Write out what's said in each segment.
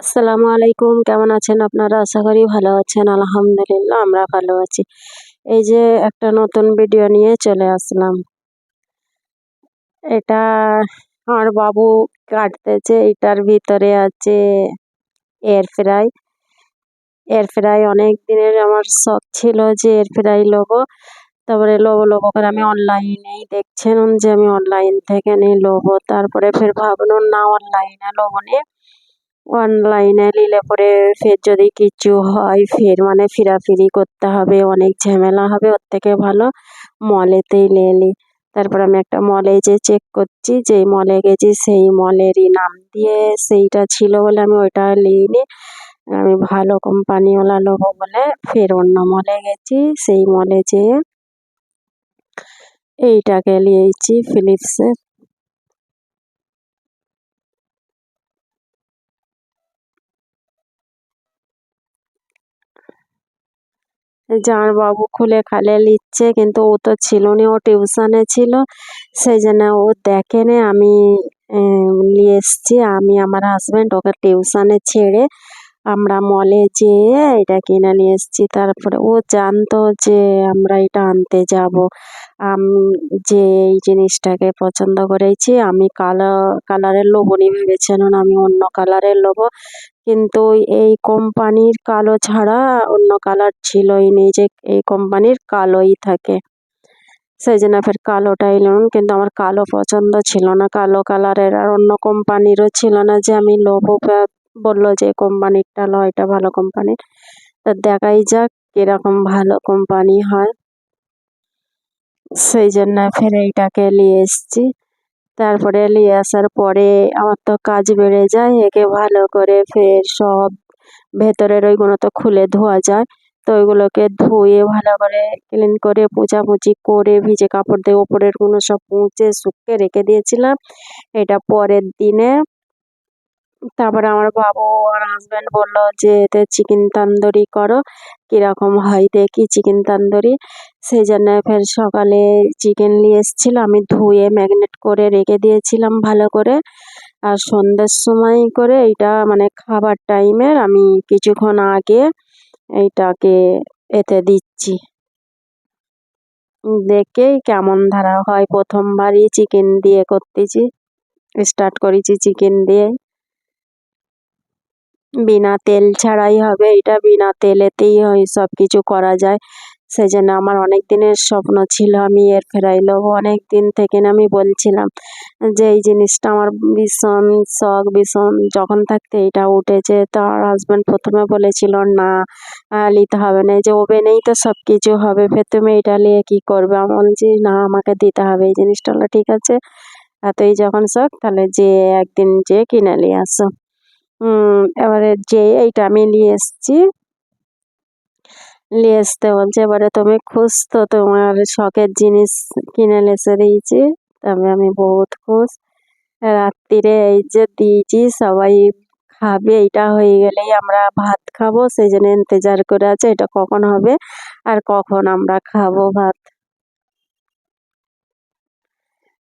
আসসালামু আলাইকুম। কেমন আছেন আপনারা? আশা করি ভালো আছেন। আলহামদুলিল্লাহ, আমরা ভালো আছি। এই যে একটা নতুন ভিডিও নিয়ে চলে আসলাম। এটা আমার বাবু কাটতেছে। এটার ভিতরে আছে এয়ার ফ্রাই এয়ার ফ্রাই অনেক দিনের আমার শখ ছিল যে এয়ার ফ্রাই লোবো। তারপরে লোবো লোবো করে আমি অনলাইনেই দেখছেন যে আমি অনলাইন থেকে নিয়ে লোবো। তারপরে ফের ভাবলাম, না অনলাইনে লোবো নিয়ে অনলাইনে নিলে পরে ফের যদি কিছু হয় ফের মানে ফিরাফিরি করতে হবে, অনেক ঝামেলা হবে, ওর থেকে ভালো মলেতেই নিয়ে নিই তারপর আমি একটা মলে যে চেক করছি, যেই মলে গেছি সেই মলেরই নাম দিয়ে সেইটা ছিল বলে আমি ওইটা নিইনি। আমি ভালো কোম্পানিওয়ালা নেব বলে ফের অন্য মলে গেছি, সেই মলে যেয়ে এইটাকে নিয়েছি ফিলিপসের বাবু খুলে খালে নিচ্ছে কিন্তু ও তো ছিল না, ও টিউশনে ছিল। সেই জন্য ও দেখেনি, আমি নিয়ে এসছি। আমি আমার হাজব্যান্ড ওকে টিউশনে ছেড়ে আমরা মলে যেয়ে এটা কিনে নিয়ে এসছি। তারপরে ও জানতো যে আমরা এটা আনতে যাব। আমি যে এই জিনিসটাকে পছন্দ করেছি, আমি কালো কালারের লোবনি ভেবেছিলাম আমি অন্য কালারের লোবো কিন্তু এই কোম্পানির কালো ছাড়া অন্য কালার ছিলই নেই যে এই কোম্পানির কালোই থাকে। সেই জন্য ফের কালোটাই নিলাম কিন্তু আমার কালো পছন্দ ছিল না। কালো কালারের আর অন্য কোম্পানিরও ছিল না যে আমি লোবো বলল যে কোম্পানিরটা লো, এটা ভালো কোম্পানির তা দেখাই যাক কীরকম ভালো কোম্পানি হয়। সেই জন্য ফের এইটাকে নিয়ে এসছি। তারপরে নিয়ে আসার পরে আমার তো কাজ বেড়ে যায়, একে ভালো করে ফের সব ভেতরের ওইগুলো তো খুলে ধোয়া যায়। তো ওইগুলোকে ধুয়ে ভালো করে ক্লিন করে পোছাপুছি করে ভিজে কাপড় দিয়ে ওপরেরগুলো সব মুছে শুকিয়ে রেখে দিয়েছিলাম। এটা পরের দিনে তারপরে আমার বাবু আর হাজব্যান্ড বলল যে এতে চিকেন তান্দুরি করো, কীরকম হয় দেখি চিকেন তান্দুরি। সেই জন্য ফের সকালে চিকেন নিয়ে এসেছিল, আমি ধুয়ে ম্যাগনেট করে রেখে দিয়েছিলাম ভালো করে। আর সন্ধ্যের সময় করে এইটা মানে খাবার টাইমের আমি কিছুক্ষণ আগে এইটাকে এতে দিচ্ছি। দেখেই কেমন ধারা হয়, প্রথমবারই চিকেন দিয়ে করতেছি স্টার্ট করেছি চিকেন দিয়ে। বিনা তেল ছাড়াই হবে। এটা বিনা তেলেতেই হয় সব কিছু করা যায়। সেই জন্য আমার অনেক দিনের স্বপ্ন ছিল আমি এর ফ্রাই নেব অনেক দিন থেকে আমি বলছিলাম যে, এই জিনিসটা আমার ভীষণ শখ, ভীষণ যখন থাকতে এটা উঠেছে। তো আমার হাজব্যান্ড প্রথমে বলেছিল, না নিতে হবে না। যে ওভেনেই তো সব কিছু হবে ফের তুমি এটা নিয়ে কী করবে? আমি বলছি, না, আমাকে দিতে হবে, এই জিনিসটা হলো ঠিক আছে। এতই যখন শখ, তাহলে যে একদিন যেয়ে কিনে নিয়ে আসো। এবারে যে এইটা আমি নিয়ে এসছি। নিয়ে আসতে বলছে, এবারে তুমি খুশ তো তোমার শখের জিনিস কিনে এসে দিয়েছি। তবে আমি বহুত খুশ। রাত্রিরে এই যে দিয়েছি, সবাই খাবে। এইটা হয়ে গেলেই আমরা ভাত খাব। সেই জন্য ইন্তজার করে আছে, এটা কখন হবে আর কখন আমরা খাব ভাত?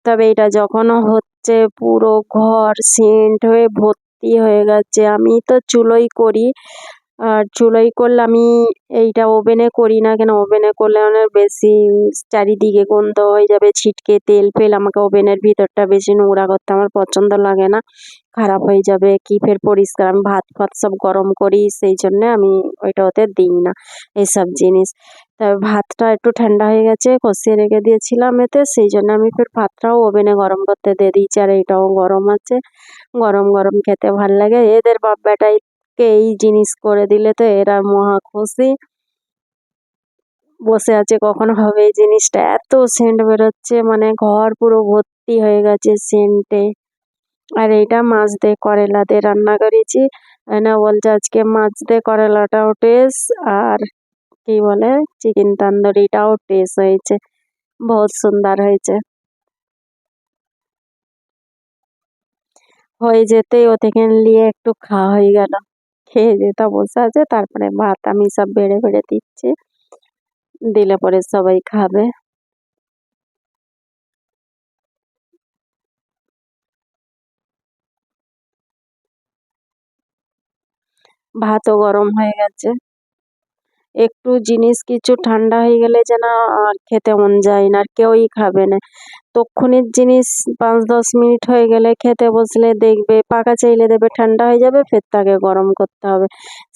তবে এটা যখন হচ্ছে পুরো ঘর সেন্ট হয়ে ভর্তি ভর্তি হয়ে গেছে। আমি তো চুলোয় করি। আর চুলোয় করলে আমি এইটা ওভেনে করি না কেন? ওভেনে করলে অনেক বেশি চারিদিকে গন্ধ হয়ে যাবে, ছিটকে তেল ফেল আমাকে ওভেনের ভিতরটা বেশি নোংরা করতে আমার পছন্দ লাগে না, খারাপ হয়ে যাবে। কি ফের পরিষ্কার, আমি ভাত ফাত সব গরম করি, সেই জন্যে আমি ওইটা ওতে দিই না, এইসব জিনিস। তবে ভাতটা একটু ঠান্ডা হয়ে গেছে, কষিয়ে রেখে দিয়েছিলাম এতে, সেই জন্য আমি ফের ভাতটাও ওভেনে গরম করতে দিয়ে দিয়েছি, আর এইটাও গরম আছে। গরম গরম খেতে ভালো লাগে। এদের বাপ বেটাইকে এই জিনিস করে দিলে তো এরা মহা খুশি। বসে আছে কখন হবে এই জিনিসটা। এত সেন্ট বেরোচ্ছে মানে ঘর পুরো ভর্তি হয়ে গেছে সেন্টে আর এইটা মাছ দিয়ে করেলা দিয়ে রান্না করেছি। না বলছে আজকে মাছ দিয়ে করেলাটাও টেস্ট আর কি বলে চিকেন তান্দুরিটাও টেস্ট হয়েছে। বহুত সুন্দর হয়েছে। হয়ে যেতেই ও থেকে নিয়ে একটু খাওয়া হয়ে গেল। খেয়ে যেটা বসে আছে, তারপরে ভাত আমি সব বেড়ে বেড়ে দিচ্ছি। দিলে পরে সবাই খাবে। ভাতও গরম হয়ে গেছে। একটু জিনিস কিছু ঠান্ডা হয়ে গেলে যেন আর খেতে মন যায় না, আর কেউই খাবে না। তক্ষুনির জিনিস পাঁচ দশ মিনিট হয়ে গেলে খেতে বসলে দেখবে, পাকা চাইলে দেবে, ঠান্ডা হয়ে যাবে, ফের তাকে গরম করতে হবে।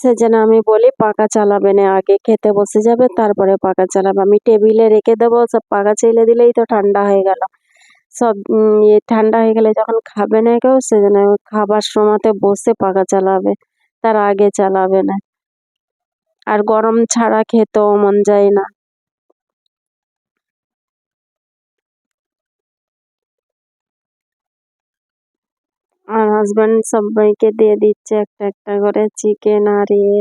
সেজন্য আমি বলি, পাকা চালাবে না, আগে খেতে বসে যাবে, তারপরে পাকা চালাবে। আমি টেবিলে রেখে দেবো, সব পাকা চাইলে দিলেই তো ঠান্ডা হয়ে গেল। সব ইয়ে ঠান্ডা হয়ে গেলে যখন খাবে না কেউ সেজন্য খাবার সময়তে বসে পাকা চালাবে, তার আগে চালাবে না। আর গরম ছাড়া খেতেও মন যায় না। আর হাজব্যান্ড সবাইকে দিয়ে দিচ্ছে একটা একটা করে চিকেন আর ইয়ে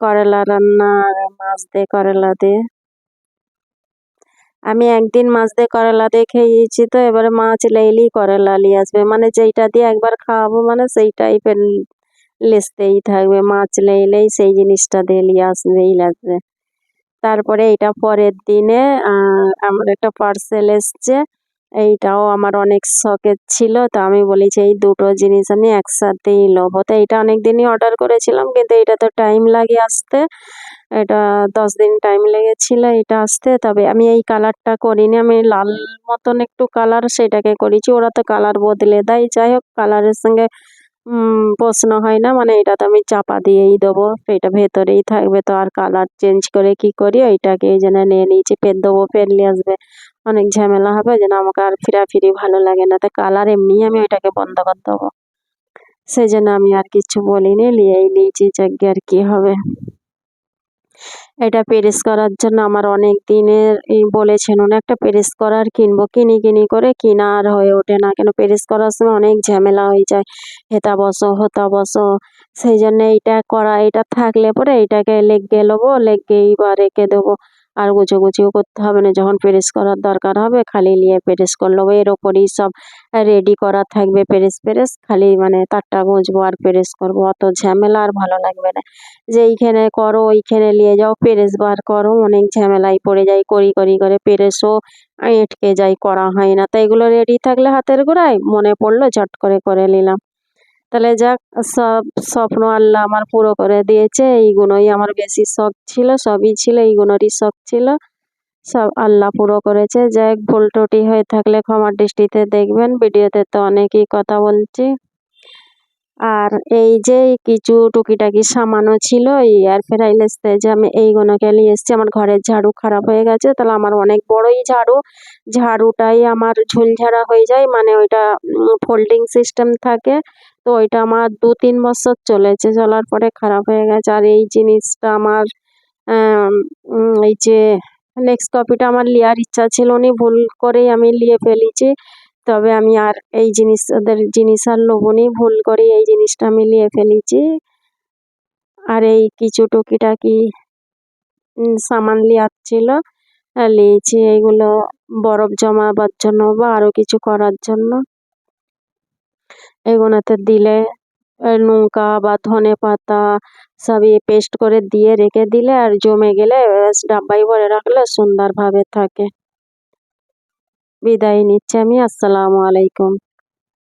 করলা রান্না আর মাছ দিয়ে করলা দিয়ে। আমি একদিন মাছ দিয়ে করলা দিয়ে খেয়েছি তো, এবারে মাছ লেইলেই করলা নিয়ে আসবে। মানে যেইটা দিয়ে একবার খাওয়াবো মানে সেই টাইপের লেসতেই থাকবে, মাছ লেইলেই সেই জিনিসটা দিয়ে নিয়ে আসবেই লাগবে। তারপরে এইটা পরের দিনে আমার একটা পার্সেল এসছে, এইটাও আমার অনেক শখের ছিল, তো আমি বলেছি এই দুটো জিনিস আমি একসাথেই নেব তো এইটা অনেক দিনই অর্ডার করেছিলাম, কিন্তু এটা তো টাইম লাগে আসতে। এটা দশ দিন টাইম লেগেছিল এটা আসতে, তবে আমি এই কালারটা করিনি, আমি লাল মতন একটু কালার সেটাকে করেছি, ওরা তো কালার বদলে দেয়। যাই হোক কালারের সঙ্গে প্রশ্ন হয় না মানে এটা তো আমি চাপা দিয়েই দেবো, এটা ভেতরেই থাকবে তো আর কালার চেঞ্জ করে কি করি, ওইটাকে এই জন্য নিয়ে নিয়েছি, ফের দেবো, ফের নিয়ে আসবে। অনেক ঝামেলা হবে, যেন আমাকে আর ফিরাফিরি ভালো লাগে না, তো কালার এমনি আমি ওইটাকে বন্ধ করে দেবো। সেই জন্য আমি আর কিছু বলিনি, নিয়েই নিয়েছি, যাকে আর কি হবে। এটা প্রেস করার জন্য আমার অনেক দিনের বলেছেন উনি, একটা প্রেস করার কিনবো, কিনি কিনি করে কিনা আর হয়ে ওঠে না। কেন প্রেস করার সময় অনেক ঝামেলা হয়ে যায়। হেতা বসো, হতা বসো। সেই জন্য এইটা করা এটা থাকলে পরে এইটাকে লেগে লেগ লেগে বা রেখে দেবো। আর গুছিও করতে হবে না। যখন প্রেস করার দরকার হবে, খালি নিয়ে প্রেস করে নেব। এর ওপরেই সব রেডি করা থাকবে প্রেস প্রেস খালি মানে তারটা গুঁজবো আর প্রেস করব। অত ঝামেলা আর ভালো লাগবে না। যে এইখানে করো, ওইখানে নিয়ে যাও। প্রেস বার করো, অনেক ঝামেলায় পড়ে যাই করি করি করে প্রেসও এঁটকে যাই করা হয় না। তাই এগুলো রেডি থাকলে হাতের গোড়ায় মনে পড়ল, ঝট করে করে নিলাম। তাহলে যাক, সব স্বপ্ন আল্লাহ আমার পুরো করে দিয়েছে, এইগুলোই আমার বেশি শখ ছিল, সবই ছিল, এইগুলোরই শখ ছিল। সব আল্লাহ পুরো করেছে। যাই ভুল টুটি হয়ে থাকলে ক্ষমার দৃষ্টিতে দেখবেন, ভিডিওতে তো অনেকই কথা বলছি। আর এই যে কিছু টুকিটাকি সামানও ছিল, এই এয়ার ফ্রাই যে আমি এইগুলোকে নিয়ে এসেছি, আমার ঘরের ঝাড়ু খারাপ হয়ে গেছে, তাহলে আমার অনেক বড়ই ঝাড়ু। ঝাড়ুটাই আমার ঝুলঝাড়া হয়ে যায় মানে ওইটা ফোল্ডিং সিস্টেম থাকে। তো ওইটা আমার দু তিন বছর চলেছে, চলার পরে খারাপ হয়ে গেছে। আর এই জিনিসটা আমার এই যে নেক্সট কপিটা আমার নেওয়ার ইচ্ছা ছিল নি ভুল করেই আমি নিয়ে ফেলেছি। তবে আমি আর এই জিনিস ওদের জিনিস আর লোবনি ভুল করে এই জিনিসটা আমি নিয়ে ফেলেছি। আর এই কিছু টুকিটাকি সামান নেওয়ার ছিল নিয়েছি এইগুলো বরফ জমাবার জন্য বা আরও কিছু করার জন্য। এগুলোতে দিলে লঙ্কা বা ধনে পাতা সব ইয়ে পেস্ট করে দিয়ে রেখে দিলে আর জমে গেলে ডাব্বায় ভরে রাখলে সুন্দরভাবে থাকে। বিদায় নিচ্ছি আমি, আসসালামু আলাইকুম।